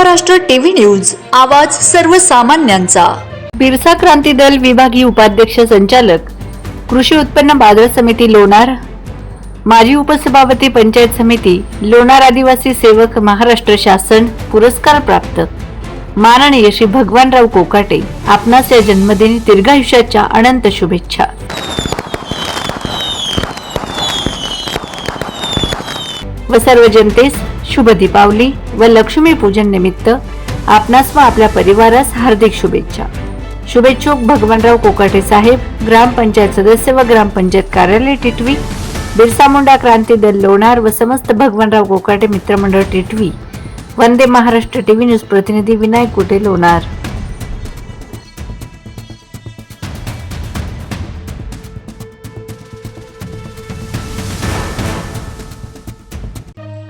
Maharashtra TV news आवाज सर्वसामान्यांचा. बिरसा क्रांती दल विभागीय उपाध्यक्ष संचालक कृषी उत्पन्न बाजार समिती लोणार माजी उपसभापती पंचायत समिती लोणार आदिवासी सेवक महाराष्ट्र शासन पुरस्कार प्राप्त. माननीय श्री भगवानराव कोकाटे आपणास या जन्मदिनी दीर्घायुष्याच्या अनंत शुभेच्छा. व सर्व जनतेस शुभ दीपावली व लक्ष्मी पूजन निमित्त आपणास व आपल्या परिवारास हार्दिक शुभेच्छा. शुभेच्छुक भगवानराव कोकाटे साहेब ग्रामपंचायत सदस्य व ग्रामपंचायत कार्यालय टिटवी बिरसा मुंडा क्रांती दल लोणार व समस्त भगवानराव कोकाटे मित्रमंडळ टिटवी वंदे महाराष्ट्र टीव्ही न्यूज प्रतिनिधी विनायक कुटे लोणार.